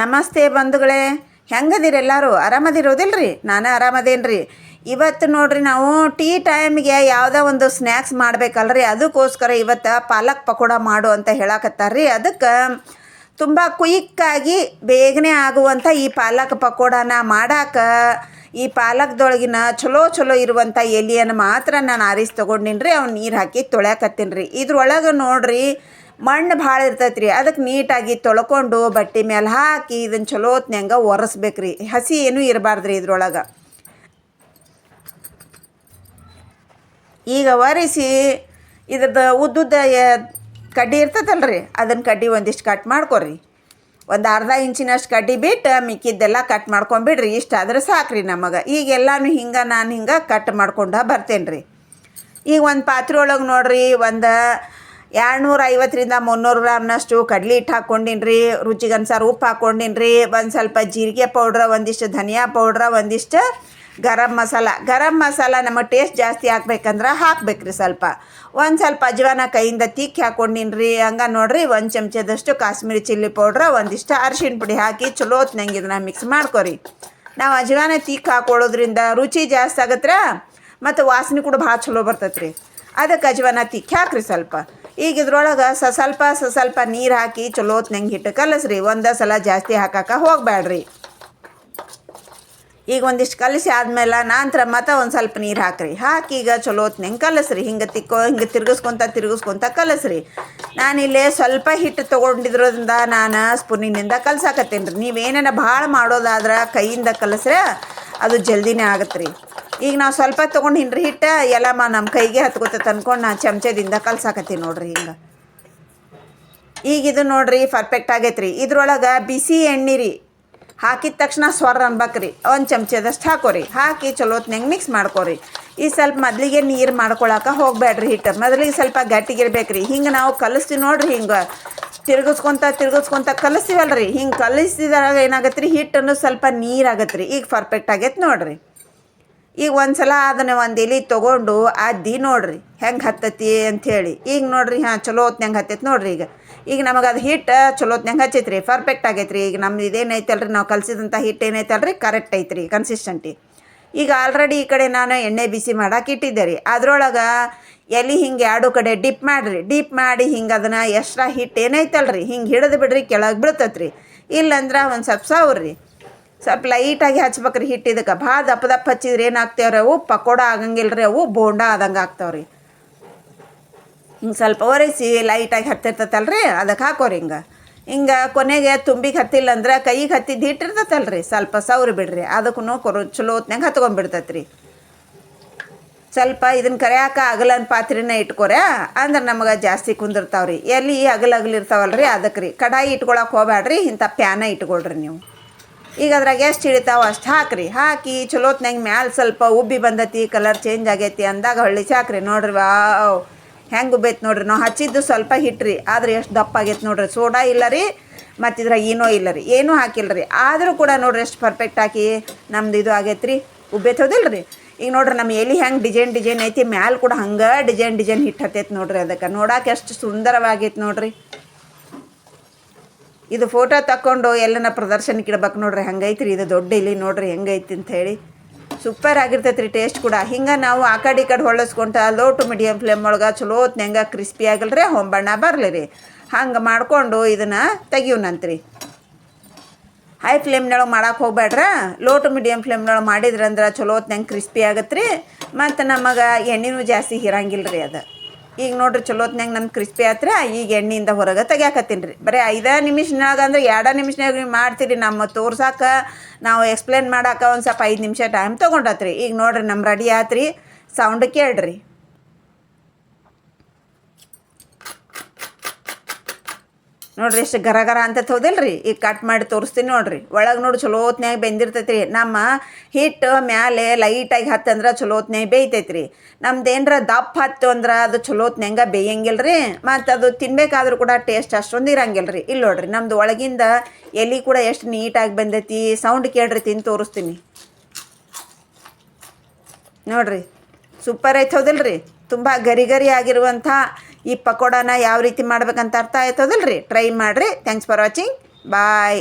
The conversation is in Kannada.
ನಮಸ್ತೆ ಬಂಧುಗಳೇ. ಹೆಂಗದಿರಿ ಎಲ್ಲರೂ? ಆರಾಮದಿರೋದಿಲ್ರಿ? ನಾನು ಆರಾಮದೇನ್ರಿ. ಇವತ್ತು ನೋಡ್ರಿ ನಾವು ಟೀ ಟೈಮ್ಗೆ ಯಾವುದೋ ಒಂದು ಸ್ನ್ಯಾಕ್ಸ್ ಮಾಡಬೇಕಲ್ರಿ. ಅದಕ್ಕೋಸ್ಕರ ಇವತ್ತು ಪಾಲಕ್ ಪಕೋಡ ಮಾಡು ಅಂತ ಹೇಳಕತ್ತಾರ್ರಿ. ಅದಕ್ಕೆ ತುಂಬ ಕ್ವಿಕ್ಕಾಗಿ ಬೇಗನೆ ಆಗುವಂಥ ಈ ಪಾಲಕ್ ಪಕೋಡನ ಮಾಡಾಕ ಈ ಪಾಲಕ್ದೊಳಗಿನ ಚಲೋ ಚಲೋ ಇರುವಂಥ ಎಲೆಯನ್ನು ಮಾತ್ರ ನಾನು ಆರಿಸಿ ತೊಗೊಂಡಿನಿ ರೀ ಅವ್ನು ನೀರು ಹಾಕಿ ತೊಳ್ಯಾಕತ್ತೀನಿ ರೀ. ಇದ್ರೊಳಗೆ ನೋಡ್ರಿ ಮಣ್ಣು ಭಾಳ ಇರ್ತೈತೆ ರೀ ಅದಕ್ಕೆ ನೀಟಾಗಿ ತೊಳ್ಕೊಂಡು ಬಟ್ಟೆ ಮೇಲೆ ಹಾಕಿ ಇದನ್ನು ಚಲೋ ಒರೆಸ್ಬೇಕು ರೀ ಹಸಿ ಏನೂ ಇರಬಾರ್ದು ರೀ ಇದ್ರೊಳಗೆ. ಈಗ ಒರೆಸಿ ಇದ್ರದ್ದು ಉದ್ದುದ್ದ ಕಡ್ಡಿ ಇರ್ತೈತಲ್ಲ ರೀ ಅದನ್ನು ಕಡ್ಡಿ ಒಂದಿಷ್ಟು ಕಟ್ ಮಾಡ್ಕೊರಿ. ಒಂದು ಅರ್ಧ ಇಂಚಿನಷ್ಟು ಕಡ್ಡಿ ಬಿಟ್ಟು ಮಿಕ್ಕಿದ್ದೆಲ್ಲ ಕಟ್ ಮಾಡ್ಕೊಂಬಿಡ್ರಿ. ಇಷ್ಟ ಆದ್ರೆ ಸಾಕ್ರಿ ನಮಗೆ. ಈಗ ಎಲ್ಲನೂ ಹಿಂಗೆ ನಾನು ಹಿಂಗೆ ಕಟ್ ಮಾಡ್ಕೊಂಡು ಬರ್ತೇನೆ ರೀ ಈಗ ಒಂದು ಪಾತ್ರೆ ಒಳಗೆ ನೋಡ್ರಿ, ಒಂದು ಎರಡುನೂರ ಐವತ್ತರಿಂದ ಮುನ್ನೂರು ಗ್ರಾಮ್ನಷ್ಟು ಕಡ್ಲಿ ಹಿಟ್ಟು ಹಾಕ್ಕೊಂಡಿನಿ ರೀ ಉಪ್ಪು ಹಾಕ್ಕೊಂಡಿನಿ ರೀ ಒಂದು ಸ್ವಲ್ಪ ಜೀರಿಗೆ ಪೌಡ್ರ, ಒಂದಿಷ್ಟು ಧನಿಯಾ ಪೌಡ್ರ, ಒಂದಿಷ್ಟು ಗರಂ ಮಸಾಲ. ಗರಂ ಮಸಾಲ ನಮಗೆ ಟೇಸ್ಟ್ ಜಾಸ್ತಿ ಹಾಕ್ಬೇಕಂದ್ರೆ ಹಾಕ್ಬೇಕ್ರಿ ಸ್ವಲ್ಪ. ಒಂದು ಸ್ವಲ್ಪ ಅಜ್ವಾನ ಕೈಯಿಂದ ತಿಕ್ಕಿ ಹಾಕ್ಕೊಂಡಿನಿ ರೀ ಹಂಗೆ ನೋಡ್ರಿ ಒಂದು ಚಮಚದಷ್ಟು ಕಾಶ್ಮೀರಿ ಚಿಲ್ಲಿ ಪೌಡ್ರ, ಒಂದಿಷ್ಟು ಅರಿಶಿಣ ಪುಡಿ ಹಾಕಿ ಚಲೋ ಹೊತ್ನಂಗೆ ಇದನ್ನ ಮಿಕ್ಸ್ ಮಾಡ್ಕೊರಿ. ನಾವು ಅಜ್ವಾನ ತಿಕ್ಕಿ ಹಾಕೊಳ್ಳೋದ್ರಿಂದ ರುಚಿ ಜಾಸ್ತಿ ಆಗತ್ತೆ ಮತ್ತು ವಾಸನೆ ಕೂಡ ಭಾಳ ಚಲೋ ಬರ್ತೈತೆ ರೀ ಅದಕ್ಕೆ ಅಜ್ವಾನ ತಿಕ್ಕಿ ಹಾಕ್ರಿ ಸ್ವಲ್ಪ. ಈಗ ಇದ್ರೊಳಗೆ ಸ ಸ್ವಲ್ಪ ಸ ಸ್ವಲ್ಪ ನೀರು ಹಾಕಿ ಚಲೋ ಹೊತ್ನಂಗೆ ಹಿಟ್ಟು ಕಲಸ್ರಿ. ಒಂದೇ ಸಲ ಜಾಸ್ತಿ ಹಾಕಕ್ಕೆ ಹೋಗಬೇಡ್ರಿ ಈಗ ಒಂದಿಷ್ಟು ಕಲಸಿ ಆದಮೇಲೆ ನಂತರ ಮತ್ತೆ ಒಂದು ಸ್ವಲ್ಪ ನೀರು ಹಾಕ್ರಿ. ಹಾಕಿ ಈಗ ಚಲೋ ಹೊತ್ನಂಗೆ ಕಲಸ್ರಿ. ಹಿಂಗೆ ತಿಕ್ಕೋ, ಹಿಂಗೆ ತಿರ್ಗಿಸ್ಕೊಂತ ತಿರ್ಗಿಸ್ಕೊಂತ ಕಲಸ್ರಿ. ನಾನಿಲ್ಲಿ ಸ್ವಲ್ಪ ಹಿಟ್ಟು ತೊಗೊಂಡಿದ್ರೋದ್ರಿಂದ ನಾನು ಸ್ಪೂನಿನಿಂದ ಕಲ್ಸಾಕತ್ತೇನೆ ರೀ ನೀವೇನೇನ ಭಾಳ ಮಾಡೋದಾದ್ರೆ ಕೈಯಿಂದ ಕಲಸ್ರೆ ಅದು ಜಲ್ದಿನೇ ಆಗತ್ತೆ ರೀ ಈಗ ನಾವು ಸ್ವಲ್ಪ ತೊಗೊಂಡು ಹಿಟ್ಟು, ಎಲ್ಲಮ್ಮ ನಮ್ಮ ಕೈಗೆ ಹತ್ಕೊತೈತೆ ಅಂದ್ಕೊಂಡು ನಾನು ಚಮಚದಿಂದ ಕಲ್ಸಾಕತ್ತೀನಿ ನೋಡ್ರಿ ಹಿಂಗೆ. ಈಗ ಇದು ನೋಡ್ರಿ ಪರ್ಫೆಕ್ಟ್ ಆಗೈತೆ ರೀ ಇದ್ರೊಳಗೆ ಬಿಸಿ ಎಣ್ಣೆ ರೀ. ಹಾಕಿದ ತಕ್ಷಣ ಸ್ವರ ಅನ್ಬೇಕ್ರಿ. ಒಂದು ಚಮಚದಷ್ಟು ಹಾಕೋರಿ. ಹಾಕಿ ಚಲೋತ್ನಂಗೆ ಮಿಕ್ಸ್ ಮಾಡ್ಕೊರಿ. ಈ ಸ್ವಲ್ಪ ಮೊದಲಿಗೆ ನೀರು ಮಾಡ್ಕೊಳಕ್ಕೆ ಹೋಗಬೇಡ್ರಿ ಹಿಟ್ಟು. ಮೊದಲಿಗೆ ಸ್ವಲ್ಪ ಗಟ್ಟಿಗಿರ್ಬೇಕು ರೀ ಹಿಂಗೆ ನಾವು ಕಲಿಸ್ತೀವಿ ನೋಡ್ರಿ ಹಿಂಗೆ. ತಿರ್ಗಿಸ್ಕೊಂತ ತಿರ್ಗಿಸ್ಕೊಂತ ಕಲಿಸ್ತೀವಲ್ರಿ. ಹಿಂಗೆ ಕಲಿಸಿದಾಗ ಏನಾಗತ್ತೆ ರೀ ಹಿಟ್ಟನ್ನು ಸ್ವಲ್ಪ ನೀರು ಆಗತ್ತೆ ರೀ ಈಗ ಪರ್ಫೆಕ್ಟ್ ಆಗೈತೆ ನೋಡ್ರಿ. ಈಗ ಒಂದು ಸಲ ಅದನ್ನ ಒಂದು ಎಲೆ ತೊಗೊಂಡು ಅದ್ದಿ ನೋಡ್ರಿ, ಹೆಂಗೆ ಹತ್ತತಿ ಅಂಥೇಳಿ ಈಗ ನೋಡ್ರಿ, ಹಾಂ, ಚಲೋ ಹೊತ್ನ್ಯಾಂಗ ಹತ್ತೈತೆ ನೋಡ್ರಿ ಈಗ. ಈಗ ನಮಗೆ ಅದು ಹಿಟ್ಟು ಚಲೋ ಹೊತ್ನ್ಯಾಂಗ ಹಚ್ಚೈತೆ ರೀ ಪರ್ಫೆಕ್ಟ್ ಆಗೈತೆ ರೀ ಈಗ ನಮ್ದು ಇದೇನೈತಲ್ರಿ, ನಾವು ಕಲಿಸಿದಂಥ ಹಿಟ್ಟು ಏನೈತಲ್ರಿ ಕರೆಕ್ಟ್ ಐತೆ ರೀ ಕನ್ಸಿಸ್ಟೆಂಟಿ ಈಗ ಆಲ್ರೆಡಿ ಈ ಕಡೆ ನಾನು ಎಣ್ಣೆ ಬಿಸಿ ಮಾಡಕ್ಕೆ ಇಟ್ಟಿದ್ದೆ ರೀ ಅದ್ರೊಳಗೆ ಎಲೆ ಹಿಂಗೆ ಎರಡು ಕಡೆ ಡಿಪ್ ಮಾಡಿರಿ. ಡಿಪ್ ಮಾಡಿ ಹಿಂಗೆ ಅದನ್ನು ಎಕ್ಸ್ಟ್ರಾ ಹಿಟ್ಟು ಏನೈತಲ್ರಿ, ಹಿಂಗೆ ಹಿಡಿದು ಬಿಡ್ರಿ, ಕೆಳಗೆ ಬೀಳ್ತೈತೆ ರೀ ಇಲ್ಲಂದ್ರೆ ಒಂದು ಸ್ವಲ್ಪ ಸಾವ್ರಿ. ಸ್ವಲ್ಪ ಲೈಟಾಗಿ ಹಚ್ಬೇಕ್ರಿ ಹಿಟ್ಟು ಇದಕ್ಕೆ. ಭಾಳ ದಪ್ಪ ದಪ್ಪ ಹಚ್ಚಿದ್ರೆ ಏನಾಗ್ತೇವ್ರಿ ಅವು? ಪಕೋಡ ಆಗಂಗಿಲ್ಲ ರೀ ಅವು, ಬೋಂಡ ಆದಂಗೆ ಆಗ್ತಾವ್ರಿ ಹಿಂಗೆ ಸ್ವಲ್ಪ ಒರೆಸಿ ಲೈಟಾಗಿ ಹತ್ತಿರ್ತೈತಲ್ರಿ ಅದಕ್ಕೆ ಹಾಕೋರಿ ಹಿಂಗೆ. ಹಿಂಗೆ ಕೊನೆಗೆ ತುಂಬಿಗೆ ಹತ್ತಿಲ್ಲ ಅಂದ್ರೆ ಕೈಗೆ ಹತ್ತಿದ್ದು ಹಿಟ್ಟಿರ್ತೈತಲ್ರಿ, ಸ್ವಲ್ಪ ಸವ್ರಿ ಬಿಡ್ರಿ. ಅದಕ್ಕೂ ಕೊರು ಚಲೋ ಹೊತ್ನಾಗ ಹತ್ಕೊಂಡ್ಬಿಡ್ತೈತೆ ರೀ ಸ್ವಲ್ಪ ಇದನ್ನ ಕರಿಯಾಕ ಅಗಲನ ಪಾತ್ರೆನ ಇಟ್ಕೊರೆ, ಅಂದ್ರೆ ನಮಗೆ ಜಾಸ್ತಿ ಕುಂದಿರ್ತಾವ್ರಿ. ಎಲ್ಲಿ ಅಗಲ ಅಗಲಿ ಇರ್ತಾವಲ್ರಿ ಅದಕ್ಕೆ ರೀ ಕಡಾಯಿ ಇಟ್ಕೊಳಕ್ಕೆ ಹೋಗ್ಬೇಡ್ರಿ ಇಂಥ ಪ್ಯಾನ ಇಟ್ಕೊಳ್ರಿ ನೀವು. ಈಗ ಅದ್ರಾಗ ಎಷ್ಟು ಹಿಡಿತಾವ ಅಷ್ಟು ಹಾಕ್ರಿ. ಹಾಕಿ ಚಲೋತ್ನಂಗೆ ಮ್ಯಾಲೆ ಸ್ವಲ್ಪ ಉಬ್ಬಿ ಬಂದತಿ ಕಲರ್ ಚೇಂಜ್ ಆಗೈತಿ ಅಂದಾಗ ಹೊಳ್ಳಿ ಚಾಕ್ರಿ ನೋಡ್ರಿ, ವಾವ್. ಹೆಂಗೆ ಉಬ್ಬೈತೆ ನೋಡ್ರಿ. ನಾವು ಹಚ್ಚಿದ್ದು ಸ್ವಲ್ಪ ಹಿಟ್ರಿ, ಆದ್ರೆ ಎಷ್ಟು ದಪ್ಪ ಆಗೈತೆ ನೋಡ್ರಿ. ಸೋಡಾ ಇಲ್ಲ ರೀ, ಮತ್ತು ಇದ್ರಾಗ ಏನೋ ಇಲ್ಲ ರೀ. ಏನೂ ಹಾಕಿಲ್ಲ ರೀ. ಆದರೂ ಕೂಡ ನೋಡ್ರಿ ಎಷ್ಟು ಪರ್ಫೆಕ್ಟ್ ಹಾಕಿ ನಮ್ದು ಇದು ಆಗೈತೆ ರೀ. ಉಬ್ಬೈತೋದಿಲ್ಲ ರೀ. ಈಗ ನೋಡ್ರಿ ನಮ್ಮ ಎಲ್ಲಿ ಹೆಂಗೆ ಡಿಸೈನ್ ಡಿಸೈನ್ ಐತಿ, ಮ್ಯಾಲೆ ಕೂಡ ಹಂಗೆ ಡಿಸೈನ್ ಡಿಸೈನ್ ಹಿಟ್ಟು ಹತ್ತೈತೆ ನೋಡ್ರಿ ಅದಕ್ಕೆ. ನೋಡಕ್ಕೆ ಎಷ್ಟು ಸುಂದರವಾಗೈತೆ ನೋಡ್ರಿ. ಇದು ಫೋಟೋ ತಕ್ಕೊಂಡು ಎಲ್ಲನ ಪ್ರದರ್ಶನಕ್ಕೆ ಇಡ್ಬೇಕು ನೋಡ್ರಿ, ಹಂಗೈತ್ರಿ, ಇದು ದೊಡ್ಡ ಇಲ್ಲಿ ನೋಡ್ರಿ, ಹೆಂಗೈತಿ ಅಂತ ಹೇಳಿ. ಸೂಪರ್ ಆಗಿರ್ತೈತೆ ರೀ ಟೇಸ್ಟ್ ಕೂಡ. ಹಿಂಗೆ ನಾವು ಆ ಕಡೆ ಈ ಕಡೆ ಹೊಳ್ಳಸ್ಕೊಂತ ಲೋ ಟು ಮೀಡಿಯಮ್ ಫ್ಲೇಮ್ ಒಳಗೆ ಚಲೋ ಹೊತ್ನಂಗೆ ಕ್ರಿಸ್ಪಿ ಆಗಲ್ರಿ, ಹೊಂಬಣ್ಣ ಬರಲಿ ರೀ ಹಂಗೆ ಮಾಡಿಕೊಂಡು ಇದನ್ನು ತೆಗಿಯೋಣಂತ್ರಿ ಹೈ ಫ್ಲೇಮ್ನೊಳಗೆ ಮಾಡೋಕೆ ಹೋಗ್ಬೇಡ್ರ ಲೋ ಟು ಮೀಡಿಯಮ್ ಫ್ಲೇಮ್ನೊಳಗೆ ಮಾಡಿದ್ರಂದ್ರೆ ಚಲೋ ಹೊತ್ನಂಗೆ ಕ್ರಿಸ್ಪಿ ಆಗತ್ತೆ ರೀ ಮತ್ತು ನಮಗೆ ಎಣ್ಣೆನೂ ಜಾಸ್ತಿ ಹಿರಂಗಿಲ್ಲ ರೀ ಅದು. ಈಗ ನೋಡ್ರಿ ಚಲೋತ್ನಾಗ ನಮ್ಮ ಕ್ರಿಸ್ಪಿ ಆತ್ರ ಈಗ ಎಣ್ಣೆಯಿಂದ ಹೊರಗೆ ತೆಗ್ಯಾಕತ್ತೀನಿ ರೀ. ಬರೀ ಐದು ನಿಮಿಷನಾಗ ಅಂದ್ರೆ ಎರಡು ನಿಮಿಷನಾಗ ನೀವು ಮಾಡ್ತೀರಿ, ನಮ್ಮ ತೋರ್ಸಾಕ ನಾವು ಎಕ್ಸ್ಪ್ಲೇನ್ ಮಾಡಾಕ ಒಂದು ಸ್ವಲ್ಪ ಐದು ನಿಮಿಷ ಟೈಮ್ ತೊಗೊಂಡತ್ರಿ. ಈಗ ನೋಡ್ರಿ ನಮ್ಮ ರೆಡಿ ಆತ್ರಿ. ಸೌಂಡ್ ಕೇಳ್ರಿ. ನೋಡ್ರಿ ಎಷ್ಟು ಗರ ಗರ ಅಂತ ತೋದಿಲ್ರಿ ಈಗ ಕಟ್ ಮಾಡಿ ತೋರಿಸ್ತೀನಿ ನೋಡ್ರಿ. ಒಳಗೆ ನೋಡಿ ಚಲೋ ಹೊತ್ನ್ಯಾಗ ಬೆಂದಿರ್ತೈತೆ ರೀ ನಮ್ಮ ಹಿಟ್ಟು ಮ್ಯಾಲೆ ಲೈಟಾಗಿ ಹತ್ತಂದ್ರೆ ಚಲೋ ಹೊತ್ನ್ಯಾಗ ಬೇಯ್ತೈತೆ ರೀ ನಮ್ದು ಏನರ ದಪ್ಪ ಹತ್ತು ಅಂದ್ರೆ ಅದು ಚಲೋ ಬೇಯಂಗಿಲ್ಲ ರೀ ಮತ್ತು ಅದು ತಿನ್ಬೇಕಾದ್ರೂ ಕೂಡ ಟೇಸ್ಟ್ ಅಷ್ಟೊಂದು ಇರಂಗಿಲ್ಲ ರೀ ಇಲ್ಲಿ ನೋಡ್ರಿ, ನಮ್ದು ಒಳಗಿಂದ ಎಲೆ ಕೂಡ ಎಷ್ಟು ನೀಟಾಗಿ ಬಂದೈತಿ. ಸೌಂಡ್ ಕೇಳ್ರಿ, ತಿಂದು ತೋರಿಸ್ತೀನಿ. ನೋಡ್ರಿ ಸೂಪರ್ ಐತೆ ಹೌದಲ್ರಿ. ತುಂಬ ಗರಿ ಗರಿ ಆಗಿರುವಂಥ ಈ ಪಕೋಡನ ಯಾವ ರೀತಿ ಮಾಡ್ಬೇಕಂತ ಅರ್ಥ ಆಯ್ತದಲ್ರಿ? ಟ್ರೈ ಮಾಡಿರಿ. Thanks for watching bye